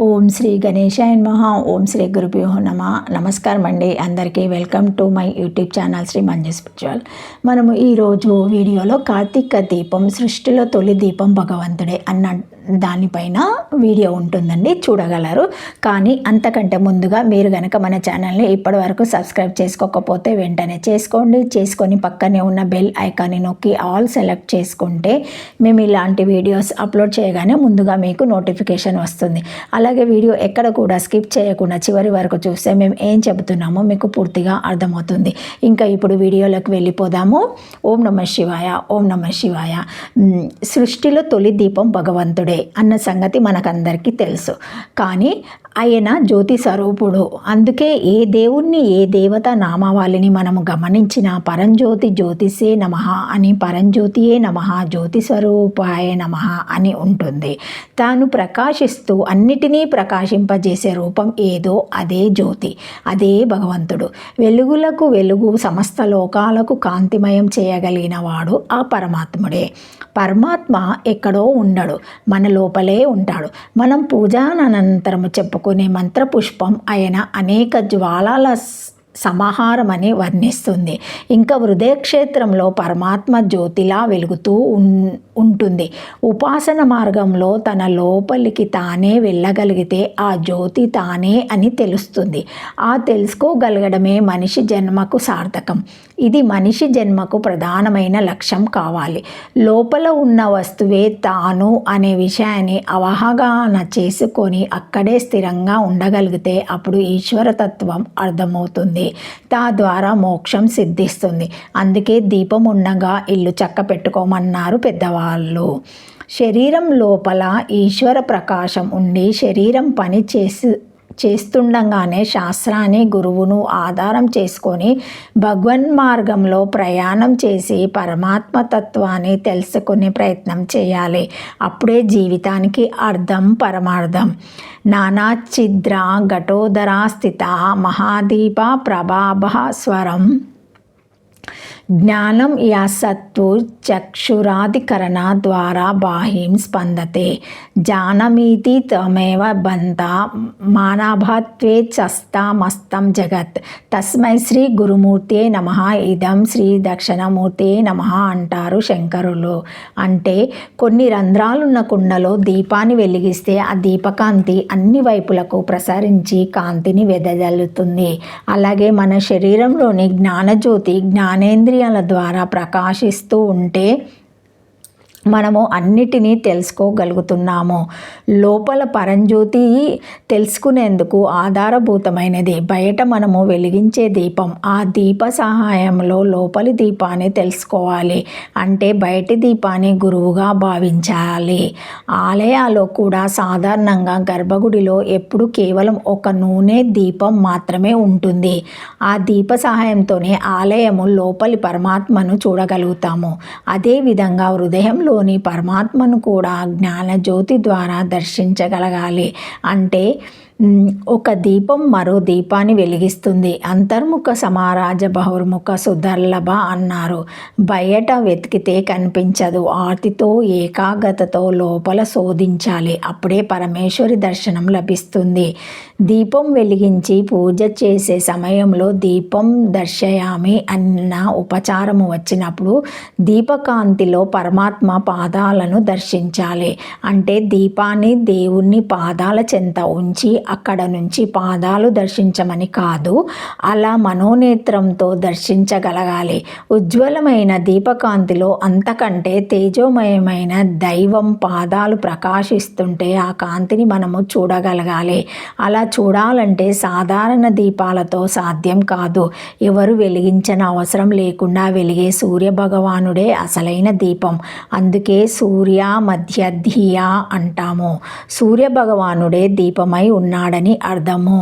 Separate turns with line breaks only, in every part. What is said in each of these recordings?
ఓం శ్రీ గణేశాయ మహా ఓం శ్రీ గురుభ్యో నమ. నమస్కారం అండి అందరికీ welcome to my YouTube channel Shri Manju spiritual మనము ఈరోజు వీడియోలో కార్తీక దీపం సృష్టిలో తొలి దీపం భగవంతుడే అన్న దానిపైన వీడియో ఉంటుందండి చూడగలరు. కానీ అంతకంటే ముందుగా మీరు కనుక మన ఛానల్ని ఇప్పటి వరకు సబ్స్క్రైబ్ చేసుకోకపోతే వెంటనే చేసుకోండి. చేసుకొని పక్కనే ఉన్న బెల్ ఐకాన్ని నొక్కి ఆల్ సెలెక్ట్ చేసుకుంటే మేము ఇలాంటి వీడియోస్ అప్లోడ్ చేయగానే ముందుగా మీకు నోటిఫికేషన్ వస్తుంది. అలాగే వీడియో ఎక్కడ కూడా స్కిప్ చేయకుండా చివరి వరకు చూస్తే మేము ఏం చెబుతున్నామో మీకు పూర్తిగా అర్థమవుతుంది. ఇంకా ఇప్పుడు వీడియోలోకి వెళ్ళిపోదాము. ఓం నమ శివాయ ఓం నమ శివాయ. సృష్టిలో తొలి దీపం భగవంతుడే. అన్న సంగతి మనకందరికీ తెలుసు. కానీ ఆయన జ్యోతి స్వరూపుడు. అందుకే ఏ దేవుణ్ణి ఏ దేవత నామావళిని మనము గమనించిన పరంజ్యోతి జ్యోతిసే నమ అని పరంజ్యోతియే నమ జ్యోతి స్వరూపాయ నమ అని ఉంటుంది. తాను ప్రకాశిస్తూ అన్నిటినీ ప్రకాశింపజేసే రూపం ఏదో అదే జ్యోతి అదే భగవంతుడు. వెలుగులకు వెలుగు సమస్త లోకాలకు కాంతిమయం చేయగలిగిన వాడు ఆ పరమాత్ముడే. పరమాత్మ ఎక్కడో ఉండడు మన లోపలే ఉంటాడు. మనం పూజానంతరము చెప్పుకునే మంత్రపుష్పం ఆయన అనేక జ్వాలల సమాహారం అని వర్ణిస్తుంది. ఇంకా హృదయక్షేత్రంలో పరమాత్మ జ్యోతిలా వెలుగుతూ ఉన్- ఉంటుంది. ఉపాసన మార్గంలో తన లోపలికి తానే వెళ్ళగలిగితే ఆ జ్యోతి తానే అని తెలుస్తుంది. ఆ తెలుసుకోగలగడమే మనిషి జన్మకు సార్థకం. ఇది మనిషి జన్మకు ప్రధానమైన లక్ష్యం కావాలి. లోపల ఉన్న వస్తువే తాను అనే విషయాన్ని అవగాహన చేసుకొని అక్కడే స్థిరంగా ఉండగలిగితే అప్పుడు ఈశ్వరతత్వం అర్థమవుతుంది. తద్వారా మోక్షం సిద్ధిస్తుంది. అందుకే దీపం ఉండగా ఇల్లు చక్క పెట్టుకోమన్నారు పెద్దవాళ్ళు. శరీరం లోపల ఈశ్వర ప్రకాశం ఉండి శరీరం పని చేసి చేస్తుండగానే శాస్త్రాన్ని గురువును ఆధారం చేసుకొని భగవన్ మార్గంలో ప్రయాణం చేసి పరమాత్మ తత్వాన్ని తెలుసుకునే ప్రయత్నం చేయాలి. అప్పుడే జీవితానికి అర్థం పరమార్థం. నానా ఛిద్ర ఘటోదరా స్థిత మహాదీప ప్రభాభ స్వరం. జ్ఞానం యా సత్తు చక్షురాధికరణ ద్వారా బాహ్యం స్పందతే. జానమీతి తమేవ బంత మానభత్వే చస్తామస్తం జగత్. తస్మై శ్రీ గురుమూర్తే నమ. ఇదం శ్రీ దక్షిణమూర్తే నమ అంటారు శంకరులు. అంటే కొన్ని రంధ్రాలున్న కుండలో దీపాన్ని వెలిగిస్తే ఆ దీపకాంతి అన్ని వైపులకు ప్రసరించి కాంతిని వెదజల్లుతుంది. అలాగే మన శరీరంలోని జ్ఞానజ్యోతి ఇంద్రియాల ద్వారా ప్రకాశిస్తూ ఉంటే మనము అన్నిటినీ తెలుసుకోగలుగుతున్నాము. లోపల పరంజ్యోతి తెలుసుకునేందుకు ఆధారభూతమైనది. బయట మనము వెలిగించే దీపం ఆ దీప సహాయంలో లోపలి దీపాన్ని తెలుసుకోవాలి. అంటే బయటి దీపాన్ని గురువుగా భావించాలి. ఆలయాల్లో కూడా సాధారణంగా గర్భగుడిలో ఎప్పుడు కేవలం ఒక నూనె దీపం మాత్రమే ఉంటుంది. ఆ దీప సహాయంతోనే ఆలయము లోపలి పరమాత్మను చూడగలుగుతాము. అదేవిధంగా మనలోని పరమాత్మను కూడా జ్ఞానజ్యోతి ద్వారా దర్శించగలగాలి. అంటే ఒక దీపం మరో దీపాన్ని వెలిగిస్తుంది. అంతర్ముఖ సమారాజ బహుర్ముఖ సుదర్లభ అన్నారు. బయట వెతికితే కనిపించదు. ఆర్తితో ఏకాగ్రతతో లోపల శోధించాలి. అప్పుడే పరమేశ్వరి దర్శనం లభిస్తుంది. దీపం వెలిగించి పూజ చేసే సమయంలో దీపం దర్శయామి అన్న ఉపచారము వచ్చినప్పుడు దీపకాంతిలో పరమాత్మ పాదాలను దర్శించాలి. అంటే దీపాన్ని దేవుణ్ణి పాదాల చెంత ఉంచి అక్కడ నుంచి పాదాలు దర్శించమని కాదు అలా మనోనేత్రంతో దర్శించగలగాలి. ఉజ్వలమైన దీపకాంతిలో అంతకంటే తేజోమయమైన దైవం పాదాలు ప్రకాశిస్తుంటే ఆ కాంతిని మనము చూడగలగాలి. అలా చూడాలంటే సాధారణ దీపాలతో సాధ్యం కాదు. ఎవరు వెలిగించని అవసరం లేకుండా వెలిగే సూర్య భగవానుడే అసలైన దీపం. అందుకే సూర్య మధ్య ధియా అంటాము. సూర్య భగవానుడే దీపమై ఉన్నాడని అర్థము.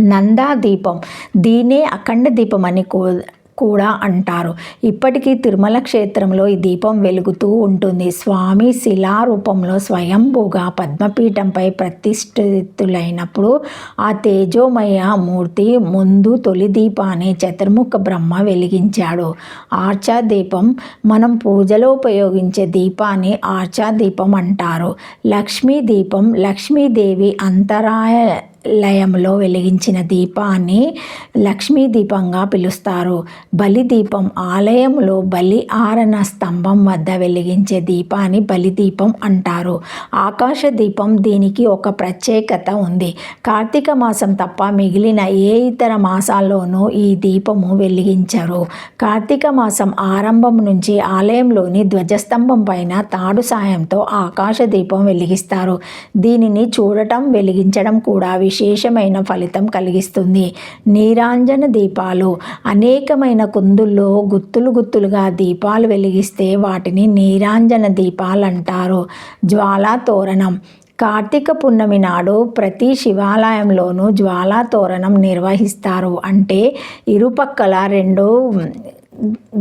నందా దీపం. దీనే అఖండ దీపం అని కూ కూడా అంటారు. ఇప్పటికీ తిరుమల క్షేత్రంలో ఈ దీపం వెలుగుతూ ఉంటుంది. స్వామి శిలారూపంలో స్వయంభూగా పద్మపీఠంపై ప్రతిష్ఠితులైనప్పుడు ఆ తేజోమయ మూర్తి ముందు తొలి దీపాన్ని చతుర్ముఖ బ్రహ్మ వెలిగించాడు. ఆర్చా దీపం మనం పూజలో ఉపయోగించే దీపాన్ని ఆర్చా దీపం అంటారు. లక్ష్మీ దీపం లక్ష్మీదేవి అంతరాయ లయంలో వెలిగించిన దీపాన్ని లక్ష్మీ దీపంగా పిలుస్తారు. బలి దీపం ఆలయంలో బలి ఆరణ స్తంభం వద్ద వెలిగించే దీపాన్ని బలి దీపం అంటారు. ఆకాశ దీపం దీనికి ఒక ప్రత్యేకత ఉంది. కార్తీక మాసం తప్ప మిగిలిన ఏ ఇతర మాసాల్లోనూ ఈ దీపము వెలిగించరు. కార్తీక మాసం ఆరంభం నుంచి ఆలయంలోని ధ్వజస్తంభం పైన తాడు సాయంతో ఆకాశ దీపం వెలిగిస్తారు. దీనిని చూడటం వెలిగించడం కూడా విశేషమైన ఫలితం కలిగిస్తుంది. నీరాంజన దీపాలు. అనేకమైన కుందుల్లో గుత్తులు గుత్తులుగా దీపాలు వెలిగిస్తే వాటిని నీరాంజన దీపాలు అంటారు జ్వాలా తోరణం. కార్తీక పున్నమి నాడు ప్రతి శివాలయంలోనూ జ్వాలా తోరణం నిర్వహిస్తారు. అంటే ఇరుపక్కల రెండు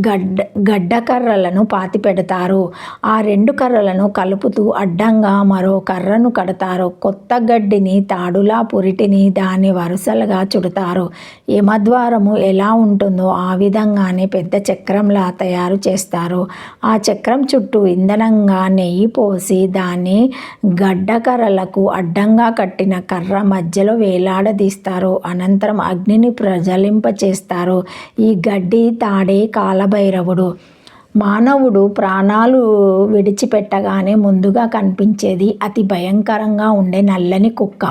గడ్డ గడ్డ కర్రలను పాతి పెడతారు. ఆ రెండు కర్రలను కలుపుతూ అడ్డంగా మరో కర్రను కడతారు. కొత్త గడ్డిని తాడులా పురిటిని దాన్ని వరుసలుగా చుడతారు. యమద్వారము ఎలా ఉంటుందో ఆ విధంగానే పెద్ద చక్రంలా తయారు చేస్తారు. ఆ చక్రం చుట్టూ ఇంధనంగా నెయ్యి పోసి దాన్ని గడ్డ కర్రలకు అడ్డంగా కట్టిన కర్ర మధ్యలో వేలాడదీస్తారు. అనంతరం అగ్నిని ప్రజలింపచేస్తారు ఈ గడ్డి తాడే కాలభైరవుడు. మానవుడు ప్రాణాలు విడిచిపెట్టగానే ముందుగా కనిపించేది అతి భయంకరంగా ఉండే నల్లని కుక్క.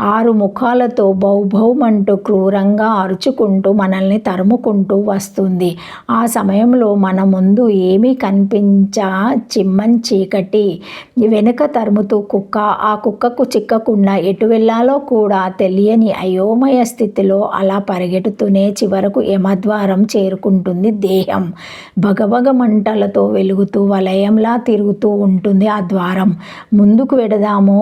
ఆరు ముఖాలతో బౌభౌమంటూ క్రూరంగా అరుచుకుంటూ మనల్ని తరుముకుంటూ వస్తుంది. ఆ సమయంలో మన ముందు ఏమీ కనిపించ చిమ్మన్ చీకటి. వెనుక తరుముతూ కుక్క ఆ కుక్కకు చిక్కకుండా ఎటు వెళ్ళాలో కూడా తెలియని అయోమయ స్థితిలో అలా పరిగెడుతూనే చివరకు యమద్వారం చేరుకుంటుంది దేహం. భగభగ మంటలతో వెలుగుతూ వలయంలా తిరుగుతూ ఉంటుంది ఆ ద్వారం. ముందుకు వెడదాము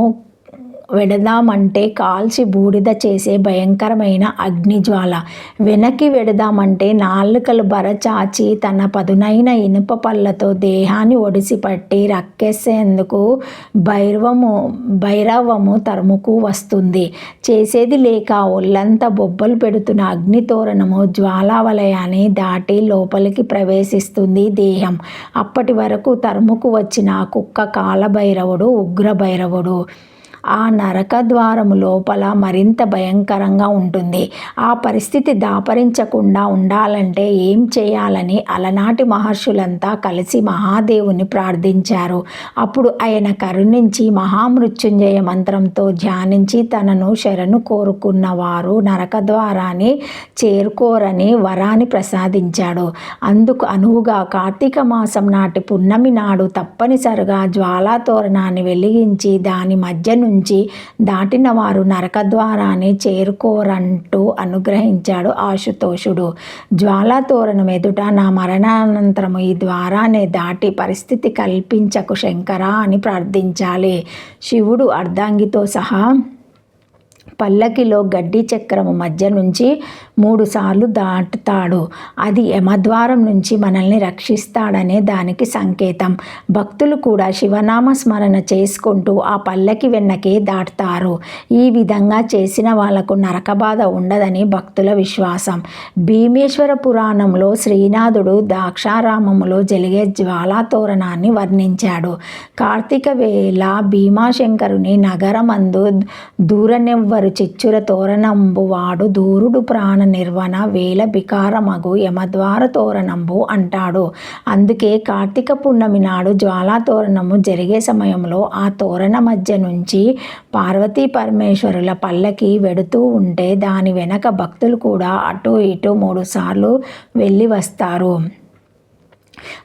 వెడదామంటే కాల్చి బూడిద చేసే భయంకరమైన అగ్నిజ్వాల. వెనక్కి వెడదామంటే నాలుకలు బరచాచి తన పదునైన ఇనుప పళ్ళతో దేహాన్ని ఒడిసిపట్టి రక్కేసేందుకు భైరవము భైరవము తరుముకు వస్తుంది. చేసేది లేక ఒళ్ళంతా బొబ్బలు పెడుతున్న అగ్నితోరణము జ్వాలావలయాన్ని దాటి లోపలికి ప్రవేశిస్తుంది దేహం. అప్పటి వరకు తరుముకు వచ్చిన కుక్క కాలభైరవుడు ఉగ్రభైరవుడు. ఆ నరక ద్వారము లోపల మరింత భయంకరంగా ఉంటుంది. ఆ పరిస్థితి దాపరించకుండా ఉండాలంటే ఏం చేయాలని అలనాటి మహర్షులంతా కలిసి మహాదేవుని ప్రార్థించారు. అప్పుడు ఆయన కరుణించి మహామృత్యుంజయ మంత్రంతో ధ్యానించి తనను శరణు కోరుకున్న వారు నరక ద్వారాన్ని చేరుకోరని వరాన్ని ప్రసాదించాడు. అందుకు అనువుగా కార్తీక మాసం నాటి పున్నమి నాడు తప్పనిసరిగా జ్వాలా తోరణాన్ని వెలిగించి దాని మధ్య నుంచి నుంచి దాటిన వారు నరకద్వారాన్ని చేరుకోరంటూ అనుగ్రహించాడు ఆశుతోషుడు. జ్వాలాతోరణం ఎదుట నా మరణానంతరము ఈ ద్వారాన్ని దాటి పరిస్థితి కల్పించకు శంకరా అని ప్రార్థించాలి. శివుడు అర్ధాంగితో సహా పల్లకిలో గడ్డి చక్రము మధ్య నుంచి మూడుసార్లు దాటుతాడు. అది యమద్వారం నుంచి మనల్ని రక్షిస్తాడనే దానికి సంకేతం. భక్తులు కూడా శివనామ స్మరణ చేసుకుంటూ ఆ పల్లకి వెన్నకే దాటుతారు. ఈ విధంగా చేసిన వాళ్ళకు నరకబాధ ఉండదని భక్తుల విశ్వాసం. భీమేశ్వర పురాణంలో శ్రీనాథుడు దాక్షారామములో జరిగే జ్వాలాతోరణాన్ని వర్ణించాడు. కార్తీక వేళ భీమాశంకరుని నగరమందు దూరనెవ్వరు చిచ్చుర తోరణంబు వాడు దూరుడు ప్రాణ నిర్వణ వేల బికారమగు యమద్వార తోరణంబు అంటాడు. అందుకే కార్తీక పున్నమి నాడు జ్వాలా తోరణము జరిగే సమయంలో ఆ తోరణ మధ్య నుంచి పార్వతీ పరమేశ్వరుల పల్లకి వెడుతూ ఉంటే దాని వెనక భక్తులు కూడా అటు ఇటు మూడు సార్లు వెళ్ళి వస్తారు.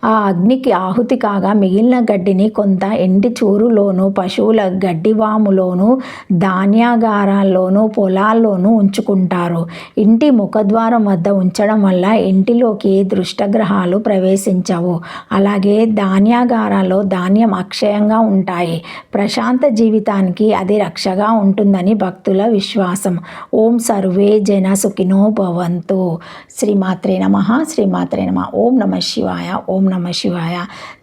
ఆ అగ్నికి ఆహుతి కాగా మిగిలిన గడ్డిని కొంత ఎండి చూరులోను పశువుల గడ్డివాములోను ధాన్యాగారాల్లోనూ పొలాల్లోనూ ఉంచుకుంటారు. ఇంటి ముఖద్వారం వద్ద ఉంచడం వల్ల ఇంటిలోకి దృష్టగ్రహాలు ప్రవేశించవు. అలాగే ధాన్యాగారాల్లో ధాన్యం అక్షయంగా ఉంటాయి. ప్రశాంత జీవితానికి అది రక్షగా ఉంటుందని భక్తుల విశ్వాసం. ఓం సర్వే జన సుఖినో భవంతు. శ్రీమాత్రే నమ శ్రీమాత్రే నమ. ఓం నమ శివాయ. ఓం నమ శివాయ.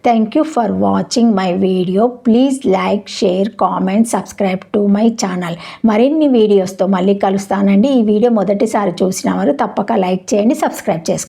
Thank you for watching my video please like share comment subscribe to my channel మరిన్ని వీడియోస్తో మళ్ళీ కలుస్తానండి. ఈ వీడియో మొదటిసారి చూసిన వారు తప్పక లైక్ చేయండి సబ్స్క్రైబ్ చేసుకోండి.